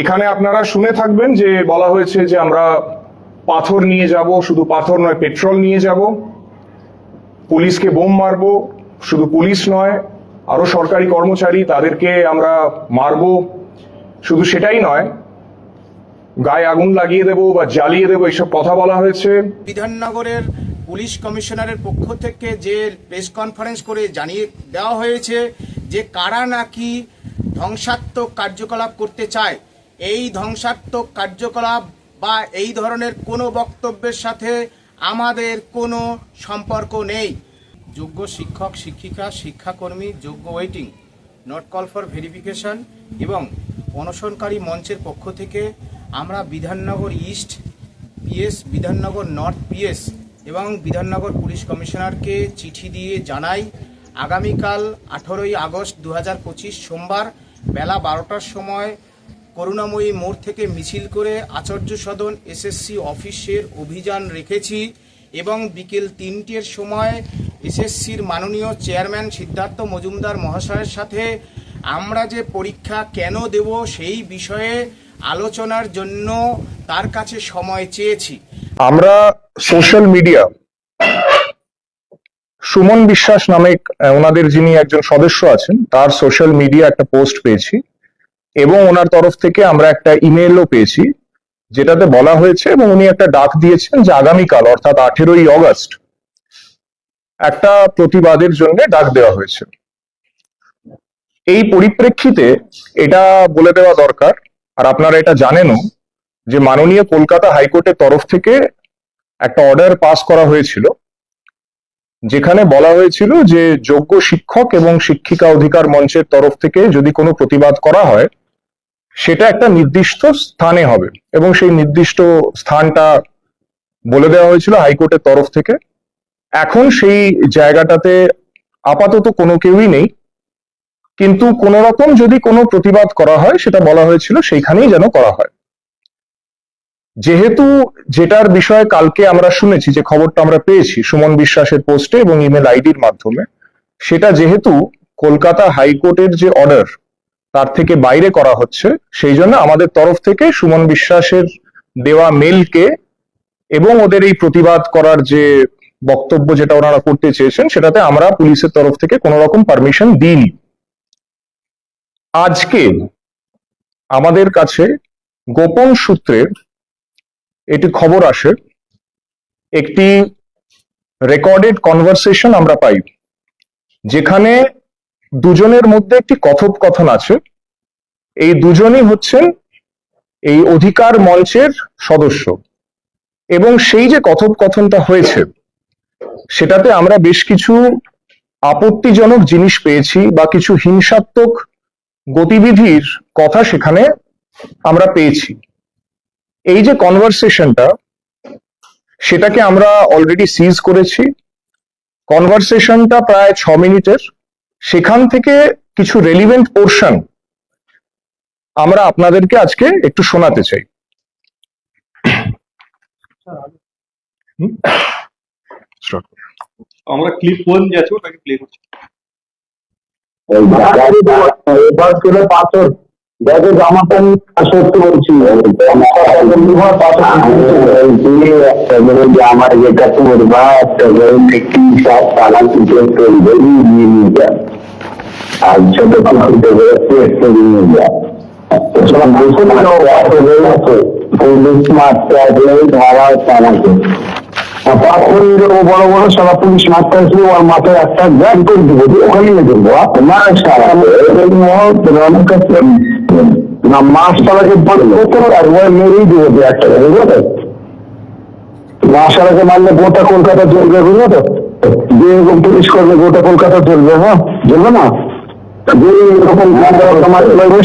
এখানে আপনারা শুনে থাকবেন যে বলা হয়েছে যে আমরা পাথর নিয়ে যাব, শুধু পাথর নয়, পেট্রোল নিয়ে যাব। পুলিশকে বোম মারবো, শুধু পুলিশ নয়, আরও সরকারি কর্মচারী তাদেরকে আমরা মারবো। শুধু সেটাই নয়, গায়ে আগুন লাগিয়ে দেবো বা জ্বালিয়ে দেবো, এইসব কথা বলা হয়েছে। বিধাননগরের পুলিশ কমিশনারের পক্ষ থেকে যে প্রেস কনফারেন্স করে জানিয়ে দেওয়া হয়েছে যে কারা নাকি ধ্বংসাত্মক কার্যকলাপ করতে চায় এই ধ্বংসাত্মক কার্যকলাপ বা এই ধরনের কোনো বক্তব্যের সাথে আমাদের কোনো সম্পর্ক নেই। যোগ্য শিক্ষক, শিক্ষিকা, শিক্ষাকর্মী, যোগ্য waiting not call for verification এবং অনশনকারী মঞ্চের পক্ষ থেকে আমরা Bidhannagar east PS, Bidhannagar north PS এবং বিধাননগর পুলিশ কমিশনারকে চিঠি দিয়ে জানাই, আগামীকাল আঠেরোই আগস্ট দু হাজার পঁচিশ সোমবার বেলা বারোটার সময় করুণাময়ী মোড় থেকে মিছিল করে আচার্য সদন এসএসসি অফিসের অভিযান রেখেছি এবং বিকেল তিনটের সময় এসএসসির মাননীয় চেয়ারম্যান সিদ্ধার্থ মজুমদার মহাশয়ের সাথে আমরা যে পরীক্ষা কেন দেব সেই বিষয়ে আলোচনার জন্য তার কাছে সময় চেয়েছি। আমরা সোশ্যাল মিডিয়া, সুমন বিশ্বাস নামে ওনাদের যিনি একজন সদস্য আছেন, তার সোশ্যাল মিডিয়া একটা পোস্ট পেয়েছি। এবং ওনার তরফ থেকে আমরা একটা ইমেলও পেয়েছি, যেটাতে বলা হয়েছে এবং উনি একটা ডাক দিয়েছেন যে আগামীকাল, অর্থাৎ আঠেরোই অগস্ট একটা প্রতিবাদের জন্য ডাক দেওয়া হয়েছে। এই পরিপ্রেক্ষিতে এটা বলে দেওয়া দরকার, আর আপনারা এটা জানেনও, যে মাননীয় কলকাতা হাইকোর্টের তরফ থেকে একটা অর্ডার পাস করা হয়েছিল, যেখানে বলা হয়েছিল যে যোগ্য শিক্ষক এবং শিক্ষিকা অধিকার মঞ্চের তরফ থেকে যদি কোনো প্রতিবাদ করা হয় সেটা একটা নির্দিষ্ট স্থানে হবে এবং সেই নির্দিষ্ট স্থানটা বলে দেওয়া হয়েছিল হাইকোর্টের তরফ থেকে। এখন সেই জায়গাটাতে আপাতত কোনো কেউই নেই, কিন্তু কোন রকম যদি কোনো প্রতিবাদ করা হয়, সেটা বলা হয়েছিল সেইখানেই যেন করা হয়। যেহেতু যেটার বিষয়ে কালকে আমরা শুনেছি, যে খবরটা আমরা পেয়েছি সুমন বিশ্বাসের পোস্টে এবং ইমেল আইডির মাধ্যমে, সেটা যেহেতু কলকাতা হাইকোর্টের যে অর্ডার তার থেকে বাইরে করা হচ্ছে। সেই জন্য আমাদের তরফ থেকে সুমন বিশ্বাসের দেওয়া মেলকে এবং ওদের এই প্রতিবাদ করার যে বক্তব্য যেটা ওনারা করতে চেয়েছেন, সেটাতে আমরা পুলিশের তরফ থেকে কোনো রকম পারমিশন দিইনি। আজকে আমাদের কাছে গোপন সূত্রে এটি খবর আসে, একটি রেকর্ডেড কনভারসেশন আমরা পাই, যেখানে দুজনের মধ্যে একটি কথোপকথন আছে। এই দুজনই হচ্ছেন এই অধিকার মঞ্চের সদস্য। এবং সেই যে কথোপকথনটা হয়েছে, সেটাতে আমরা বেশ কিছু আপত্তিজনক জিনিস পেয়েছি বা কিছু হিংসাত্মক গতিবিধির কথা সেখানে আমরা পেয়েছি। এই যে কনভারসেশনটা সেটাকে আমরা অলরেডি সিজ করেছি। কনভারসেশনটা প্রায় ছ মিনিটের। সেখান থেকে কিছু রেলিভেন্ট পোর্শন আমরা আপনাদেরকে আজকে একটু শোনাতে চাই। আমরা ক্লিপ ওয়ান যে ওটাকে প্লে করছি। পাথর দেখো জামাটা আমি সত্যি বলছি আমার যেটা করবা একটা দেখি সব পালা কিছু করবে নিয়ে নিয়ে যা আর ছোট কুকুরকে বেরোচ্ছে একটু নিয়ে যা সব বসে না পুলিশ মারতে আসলে ধরা হচ্ছে আমাকে পাথরের ও বড় বড় সারা পুলিশ মারতে আসলে ওর মাথায় একটা ব্যাগ করে দিব ওখানে নিয়ে দেবো না সারা না মাছ পালাকে আর ওই মেরেই দেবো একটা বুঝলো তো? মাছ পালাকে মারলে গোটা কলকাতা চলবে বুঝলো তো? যেরকম পুলিশ করবে গোটা কলকাতা চলবে হ্যাঁ? চলবে না?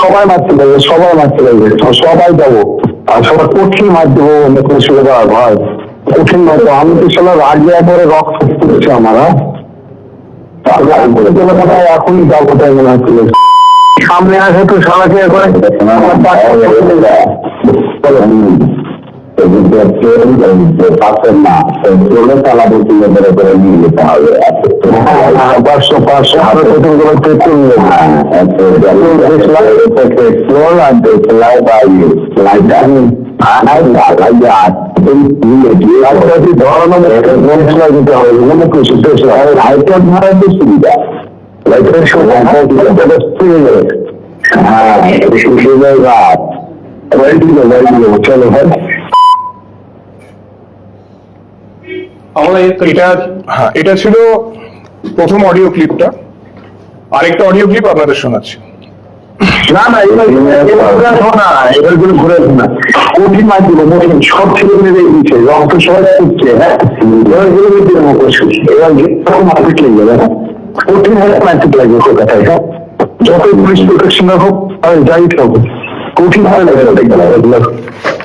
সবাই মারতে লাগবে সবাই মারতে লাগবে। সবাই যাব। আর সবাই কঠিন মার দেবো অনেক সুবিধা হয় কঠিন মতো আমি তো সালা রাগে একবারে রক্ত পড়ছে আমার হ্যাঁ? তারপরে আমি বলে দেবো না ভাই, এখনই যাব তাই মনে হচ্ছে সামনে আসে তো সারাকে করে পাচ্ছেন না চলে চালাতে তুলে ধরে করে নিয়ে যেতে হবে পাঁচশো পাঁচশো আরও কতগুলো পেট্রোল পেট্রোল আর দেখলাই বা লাইটার লাইটার ধরার সুবিধা লাইটার সময় হ্যাঁ সুবিধা রাত ওয়াইডিলো ওয়াইডিলো চলো ভাই আমরা এটা হ্যাঁ এটা ছিল প্রথম অডিও ক্লিপটা আরেকটা অডিও ক্লিপ আপনাদের শোনাচ্ছি। না না এবার এবার শোনা এবার ঘুরে না কঠিন মাছ দিল কঠিন সব ছেলে মেয়ে দিচ্ছে রক্ত সবাই দিচ্ছে হ্যাঁ? এবারগুলো দিতে এবার যেরকম মার্কেট লেগে যাবে হ্যাঁ? কঠিন হলে মার্কেট লাগবে কলকাতায় হ্যাঁ? যত পুলিশ প্রোটেকশন হোক আর যাই কঠিন লাগবে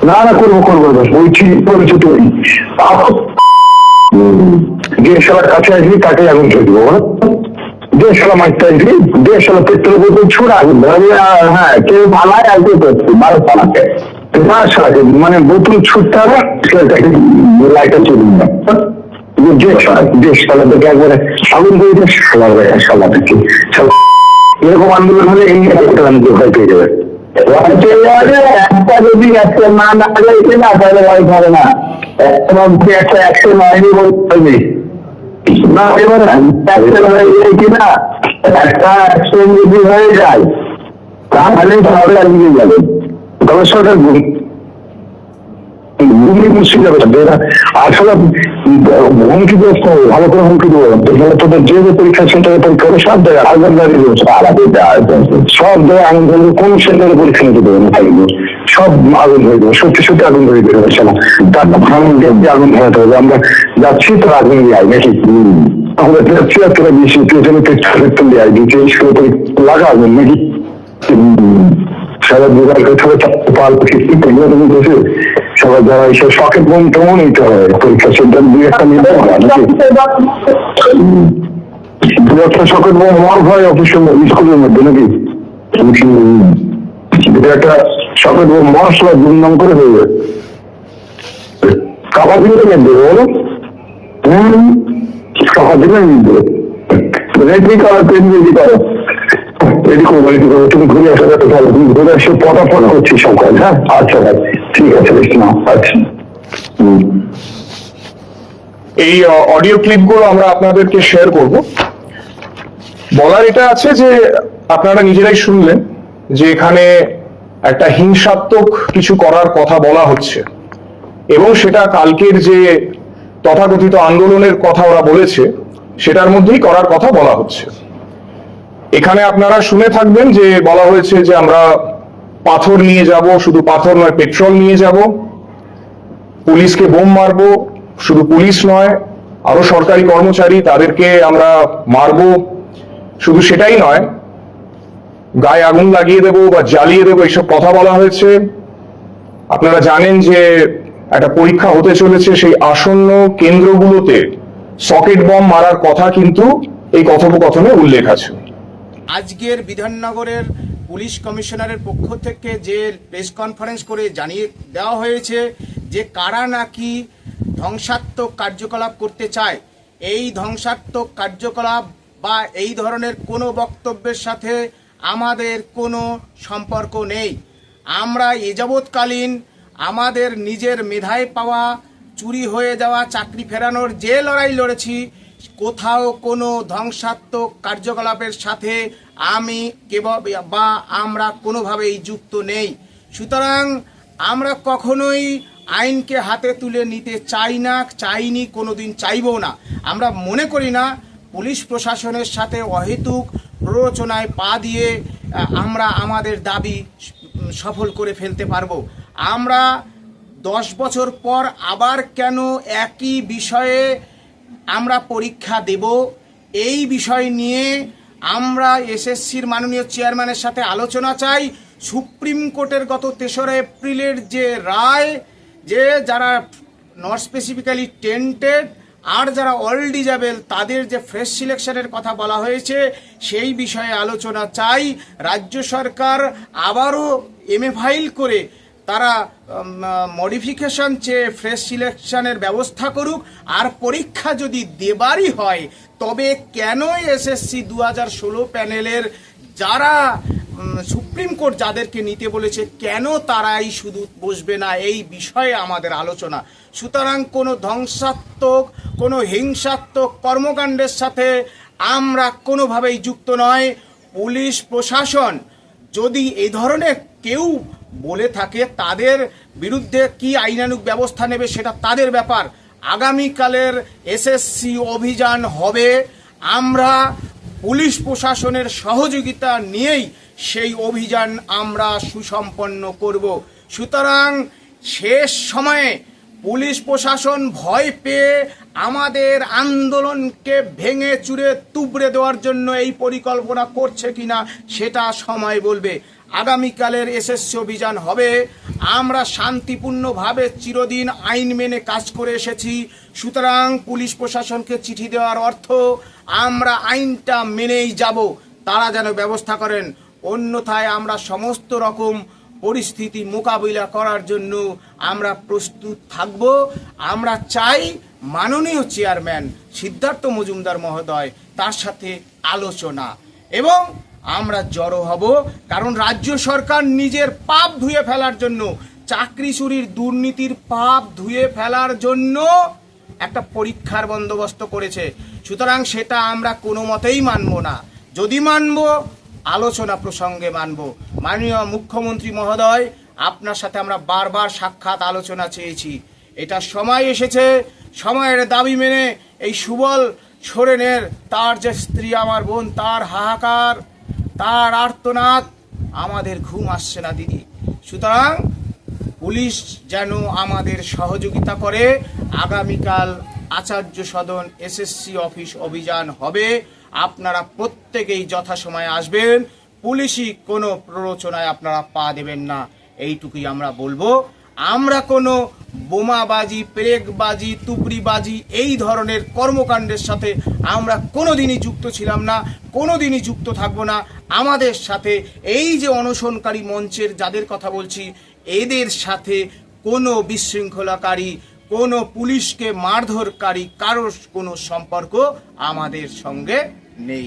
না না করব করব ওই ঠিক করেছে তুই যে কাছে আসবি তাকে আগুন বলো। যে মারতে আসবি যে পেট্রোল বোতল হ্যাঁ কেউ ভালাই আর কেউ বারো মানে বোতল ছুটতে হবে লাইটটা চলে যে যে থেকে একবারে আগুন দিয়ে হবে সালা থেকে এরকম আন্দোলন হলে এই আন্দোলন ভয় পেয়ে যাবে? একটা যদি একটা না না তাহলে ভয় না। একটা একটা বলতে না এবার একটা হয়ে যায় কিনা একটা একশো যদি হয়ে যায় তাহলে সরকার নিয়ে যাবে। তবে গুলি মুশকিল যাবে না আসলে ভালো করে হুমকি দেবো। এখানে তোদের যে পরীক্ষা সেন্টারে সব জায়গায় আগুন দাঁড়িয়ে সব জায়গায় ধরে কোন সেন্টারে পরীক্ষা নিতে দেবো না সব আগুন ধরে দেবো, সত্যি সত্যি আগুন ধরে দেবো না তারপর ভাঙন দিয়ে আগুন ধরাতে হবে। আমরা যাচ্ছি, তো আগুন যাই নাকি? আমরা যাচ্ছি, আর তোরা বেশি পেছনে পেট্রোল দেয় দিচ্ছে শুরু করে লাগাবেন নাকি? সবাই মোবাইল করে ছোট পাল তুমি বসে সবাই যারা এইসব বোন তেমন নিতে হয়। পরীক্ষা দুই একটা নিতে হয় দু একটা শখের বোন মর হয় অফিসের স্কুলের মধ্যে নাকি? একটা বোন মশলা দুমদাম করে হয়ে যায় কাপড় দিলে নেবে, বলো। হম কাপড় দিলে নিবে। রেডি করো পেন রেডি করো। রেডি করব রেডি করব তুমি ঘুরে আসো যাতে ভালো তুমি ঘুরে এসে পটাপট করছি সব কাজ হ্যাঁ? আচ্ছা ভাই, ঠিক আছে, বেশ না আচ্ছা। এই অডিও ক্লিপগুলো আমরা আপনাদেরকে শেয়ার করব। বলার এটা আছে যে, আপনারা নিজেরাই শুনলেন যে এখানে একটা হিংসাত্মক কিছু করার কথা বলা হচ্ছে। এবং সেটা কালকের যে তথাকথিত আন্দোলনের কথা ওরা বলেছে, সেটার মধ্যেই করার কথা বলা হচ্ছে। এখানে আপনারা শুনে থাকবেন যে বলা হয়েছে যে আমরা পাথর নিয়ে যাব, শুধু পাথর নয়, পেট্রোল নিয়ে যাব। পুলিশকে বোম মারবো, শুধু পুলিশ নয়, আরও সরকারি কর্মচারী তাদেরকে আমরা মারবো। শুধু সেটাই নয় গায়ে আগুন লাগিয়ে দেবো বা জ্বালিয়ে দেবো, এইসব কথা বলা হয়েছে। আপনারা জানেন যে একটা পরীক্ষা হতে চলেছে, সেই আসন্ন কেন্দ্রগুলোতে সকেট বম মারার কথা কিন্তু এই কথোপকথনে উল্লেখ আছে। আজকের বিধাননগরের পুলিশ কমিশনারের পক্ষ থেকে যে প্রেস কনফারেন্স করে জানিয়ে দেওয়া হয়েছে যে কারা নাকি ধ্বংসাত্মক কার্যকলাপ করতে চায়, এই ধ্বংসাত্মক কার্যকলাপ বা এই ধরনের কোনো বক্তব্যের সাথে আমাদের কোনো সম্পর্ক নেই। আমরা এ যাবৎকালীন আমাদের নিজের মেধায় পাওয়া, চুরি হয়ে যাওয়া, চাকরি ফেরানোর যে লড়াই লড়েছি, কোথাও কোনো ধ্বংসাত্মক কার্যকলাপের সাথে আমি কেবল বা আমরা কোনোভাবেই যুক্ত নেই। সুতরাং আমরা কখনোই আইনকে হাতে তুলে নিতে চাই না, চাইনি, কোনোদিন চাইবও না। আমরা মনে করি না, পুলিশ প্রশাসনের সাথে অহেতুক প্ররোচনায় পা দিয়ে আমরা আমাদের দাবি সফল করে ফেলতে পারব। আমরা দশ বছর পর আবার কেন একই বিষয়ে আমরা পরীক্ষা দেব? এই বিষয় নিয়ে আমরা এসএসসির মাননীয় চেয়ারম্যানের সাথে আলোচনা চাই। সুপ্রিম কোর্টের গত তেসরা এপ্রিলের যে রায়, যে যারা নট স্পেসিফিক্যালি টেন্টেড আর যারা অল ডিজাবেল তাদের যে ফ্রেশ সিলেকশনের কথা বলা হয়েছে, সেই বিষয়ে আলোচনা চাই। রাজ্য সরকার আবারও এমএ ফাইল করে তারা মডিফিকেশন চেয়ে ফ্রেশ সিলেকশনের ব্যবস্থা করুক। আর পরীক্ষা যদি দেবারই হয়, তবে কেন এসএসসি দু হাজার ষোলো প্যানেলের যারা সুপ্রিম কোর্ট যাদেরকে নিতে বলেছে, কেন তারাই শুধু বসবে না? এই বিষয়ে আমাদের আলোচনা। সুতরাং কোনো ধ্বংসাত্মক, কোনো হিংসাত্মক কর্মকাণ্ডের সাথে আমরা কোনোভাবেই যুক্ত নয়। পুলিশ, প্রশাসন, যদি এই ধরনের কেউ বলে থাকে, তাদের বিরুদ্ধে কি আইনানুগ ব্যবস্থা নেবে সেটা তাদের ব্যাপার। আগামীকালের এসএসসি অভিযান হবে। আমরা পুলিশ, প্রশাসনের সহযোগিতা নিয়েই সেই অভিযান আমরা সুসম্পন্ন করব। সুতরাং শেষ সময়ে পুলিশ প্রশাসন ভয় পেয়ে আমাদের আন্দোলনকে ভেঙে চুরে তুবড়ে দেওয়ার জন্য এই পরিকল্পনা করছে কিনা সেটা সময় বলবে। আগামীকালের এসএসসি অভিযান হবে। আমরা শান্তিপূর্ণভাবে চিরদিন আইন মেনে কাজ করে এসেছি। সুতরাং পুলিশ প্রশাসনকে চিঠি দেওয়ার অর্থ আমরা আইনটা মেনেই যাব। তারা যেন ব্যবস্থা করেন। অন্যথায় আমরা সমস্ত রকম পরিস্থিতি মোকাবিলা করার জন্য আমরা প্রস্তুত থাকব। আমরা চাই মাননীয় চেয়ারম্যান সিদ্ধার্থ মজুমদার মহোদয় তার সাথে আলোচনা। এবং আমরা জড়ো হব কারণ রাজ্য সরকার নিজের পাপ ধুয়ে ফেলার জন্য, চাকরি চুরির দুর্নীতির পাপ ধুয়ে ফেলার জন্য একটা পরীক্ষার বন্দোবস্ত করেছে। সুতরাং সেটা আমরা কোনো মতেই মানব না। যদি মানব আলোচনা প্রসঙ্গে মানব। মাননীয় মুখ্যমন্ত্রী মহোদয়, আপনার সাথে আমরা বারবার সাক্ষাৎ আলোচনা চেয়েছি। এটা সময় এসেছে, সময়ের দাবি মেনে এই সুবল সোরেনের, তার যে স্ত্রী আমার বোন, তার হাহাকার, তার আর্তনাদ, আমাদের ঘুম আসছে না, দিদি। সুতরাং পুলিশ যেন আমাদের সহযোগিতা করে, আগামীকাল আচার্য সদন এসএসসি অফিস অভিযান হবে। আপনারা প্রত্যেকেই যথাসময়ে আসবেন। পুলিশি কোনো প্ররোচনায় আপনারা পা দেবেন না। এইটুকুই আমরা বলব। আমরা কোনো বোমাবাজি, পেরেকবাজি তুবড়িবাজি এই ধরনের কর্মকাণ্ডের সাথে আমরা কোনো দিনই যুক্ত ছিলাম না কোনো দিনই যুক্ত থাকব না। আমাদের সাথে এই যে অনশনকারী মঞ্চের যাদের কথা বলছি, এদের সাথে কোনো বিশৃঙ্খলাকারী, কোনো পুলিশকে মারধরকারী কারোর কোনো সম্পর্ক আমাদের সঙ্গে নেই